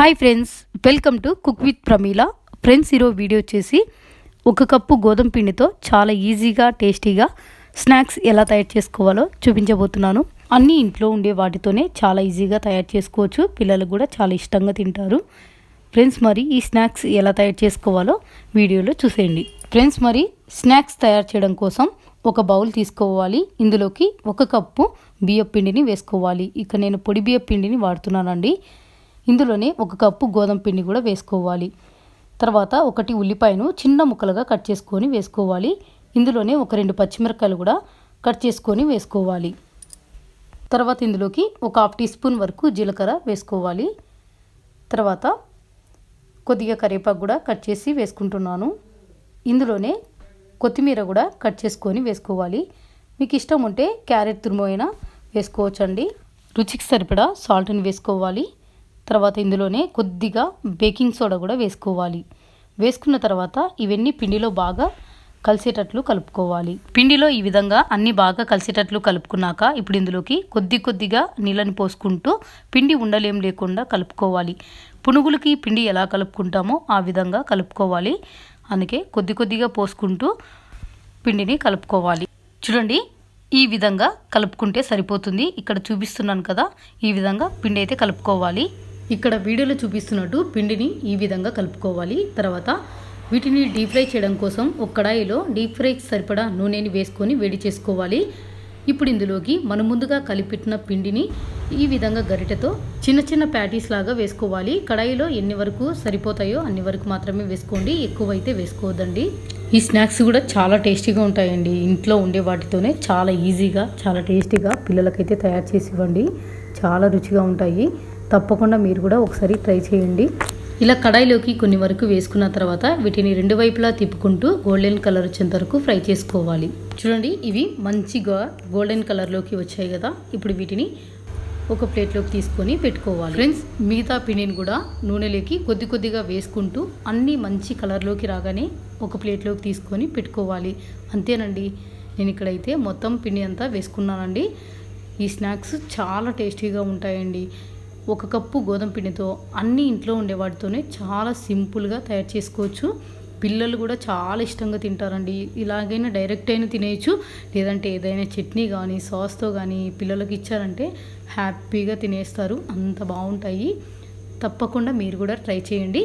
Hi friends welcome to cook with Pramila friends ఈరోజు video వచ్చేసి ఒక కప్పు గోధుమ పిండితో చాలా ఈజీగా టేస్టీగా స్నాక్స్ ఎలా తయారు చేసుకోవాలో చూపించబోతున్నాను. అన్నీ ఇంట్లో ఉండే వాటితోనే చాలా ఈజీగా తయారు చేసుకోవచ్చు. పిల్లలు కూడా చాలా ఇష్టంగా తింటారు. ఫ్రెండ్స్ మరి ఈ స్నాక్స్ ఎలా తయారు చేసుకోవాలో వీడియోలో చూసేయండి. ఫ్రెండ్స్ మరి స్నాక్స్ తయారు చేయడం కోసం ఒక బౌల్ తీసుకోవాలి. ఇందులోకి ఒక కప్పు బియ్యం పిండిని వేసుకోవాలి. ఇక నేను పొడి బియ్యపిండిని వాడుతున్నానండి. ఇందులోనే ఒక కప్పు గోధుమ పిండి కూడా వేసుకోవాలి. తర్వాత ఒకటి ఉల్లిపాయను చిన్న ముక్కలుగా కట్ చేసుకొని వేసుకోవాలి. ఇందులోనే ఒక రెండు పచ్చిమిరపకాయలు కూడా కట్ చేసుకొని వేసుకోవాలి. తర్వాత ఇందులోకి ఒక హాఫ్ టీ స్పూన్ వరకు జీలకర్ర వేసుకోవాలి. తర్వాత కొద్దిగా కరివేపాకు కూడా కట్ చేసి వేసుకుంటున్నాను. ఇందులోనే కొత్తిమీర కూడా కట్ చేసుకొని వేసుకోవాలి. మీకు ఇష్టం ఉంటే క్యారెట్ తురుము వేసుకోవచ్చండి. రుచికి సరిపడా సాల్ట్ని వేసుకోవాలి. తర్వాత ఇందులోనే కొద్దిగా బేకింగ్ సోడా కూడా వేసుకోవాలి. వేసుకున్న తర్వాత ఇవన్నీ పిండిలో బాగా కలిసేటట్లు కలుపుకోవాలి. పిండిలో ఈ విధంగా అన్ని బాగా కలిసేటట్లు కలుపుకున్నాక ఇప్పుడు ఇందులోకి కొద్ది కొద్దిగా నీళ్ళని పోసుకుంటూ పిండి ఉండలేం లేకుండా కలుపుకోవాలి. పునుగులకి పిండి ఎలా కలుపుకుంటామో ఆ విధంగా కలుపుకోవాలి. అందుకే కొద్ది కొద్దిగా పోసుకుంటూ పిండిని కలుపుకోవాలి. చూడండి ఈ విధంగా కలుపుకుంటే సరిపోతుంది. ఇక్కడ చూపిస్తున్నాను కదా ఈ విధంగా పిండి అయితే కలుపుకోవాలి. ఇక్కడ వీడియోలో చూపిస్తున్నట్టు పిండిని ఈ విధంగా కలుపుకోవాలి. తర్వాత వీటిని డీప్ ఫ్రై చేయడం కోసం ఒక కడాయిలో డీప్ ఫ్రైకి సరిపడా నూనెని వేసుకొని వేడి చేసుకోవాలి. ఇప్పుడు ఇందులోకి మనం ముందుగా కలిపెట్టిన పిండిని ఈ విధంగా గరిటెతో చిన్న చిన్న ప్యాటీస్ లాగా వేసుకోవాలి. కడాయిలో ఎన్ని వరకు సరిపోతాయో అన్ని వరకు మాత్రమే వేసుకోండి. ఎక్కువైతే వేసుకోవద్దండి. ఈ స్నాక్స్ కూడా చాలా టేస్టీగా ఉంటాయండి. ఇంట్లో ఉండే వాటితోనే చాలా ఈజీగా చాలా టేస్టీగా పిల్లలకైతే తయారు చేసి ఇవ్వండి. చాలా రుచిగా ఉంటాయి. తప్పకుండా మీరు కూడా ఒకసారి ట్రై చేయండి. ఇలా కడాయిలోకి కొన్ని వరకు వేసుకున్న తర్వాత వీటిని రెండు వైపులా తిప్పుకుంటూ గోల్డెన్ కలర్ వచ్చేంత వరకు ఫ్రై చేసుకోవాలి. చూడండి ఇవి మంచిగా గోల్డెన్ కలర్లోకి వచ్చాయి కదా. ఇప్పుడు వీటిని ఒక ప్లేట్లోకి తీసుకొని పెట్టుకోవాలి. ఫ్రెండ్స్ మిగతా పిండిని కూడా నూనెలోకి కొద్ది కొద్దిగా వేసుకుంటూ అన్నీ మంచి కలర్లోకి రాగానే ఒక ప్లేట్లోకి తీసుకొని పెట్టుకోవాలి. అంతేనండి. నేను ఇక్కడైతే మొత్తం పిండి అంతా వేసుకున్నానండి. ఈ స్నాక్స్ చాలా టేస్టీగా ఉంటాయండి. ఒక కప్పు గోధుమ పిండితో అన్ని ఇంట్లో ఉండే వాటితోనే చాలా సింపుల్గా తయారు చేసుకోవచ్చు. పిల్లలు కూడా చాలా ఇష్టంగా తింటారండి. ఇలాగైనా డైరెక్ట్ అయినా తినేయచ్చు. లేదంటే ఏదైనా చట్నీ కానీ సాస్తో కానీ పిల్లలకి ఇచ్చారంటే హ్యాపీగా తినేస్తారు. అంత బాగుంటాయి. తప్పకుండా మీరు కూడా ట్రై చేయండి.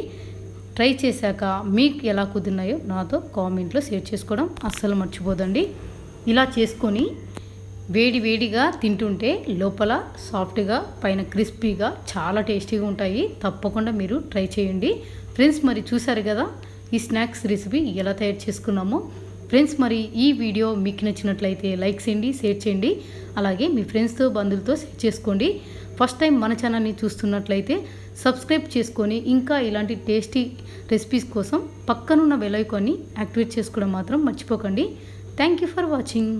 ట్రై చేశాక మీకు ఎలా కుదిరినాయో నాతో కామెంట్లో షేర్ చేసుకోవడం అస్సలు మర్చిపోదండి. ఇలా చేసుకొని వేడి వేడిగా తింటుంటే లోపల సాఫ్ట్గా పైన క్రిస్పీగా చాలా టేస్టీగా ఉంటాయి. తప్పకుండా మీరు ట్రై చేయండి. ఫ్రెండ్స్ మరి చూసారు కదా ఈ స్నాక్స్ రెసిపీ ఎలా తయారు చేసుకున్నామో? ఫ్రెండ్స్ మరి ఈ వీడియో మీకు నచ్చినట్లయితే లైక్ చేయండి షేర్ చేయండి. అలాగే మీ ఫ్రెండ్స్తో బంధువులతో షేర్ చేసుకోండి. ఫస్ట్ టైం మన ఛానల్ని చూస్తున్నట్లయితే సబ్స్క్రైబ్ చేసుకొని ఇంకా ఇలాంటి టేస్టీ రెసిపీస్ కోసం పక్కనున్న బెల్ ఐకాన్ని యాక్టివేట్ చేసుకోవడం మాత్రం మర్చిపోకండి. Thank you for watching.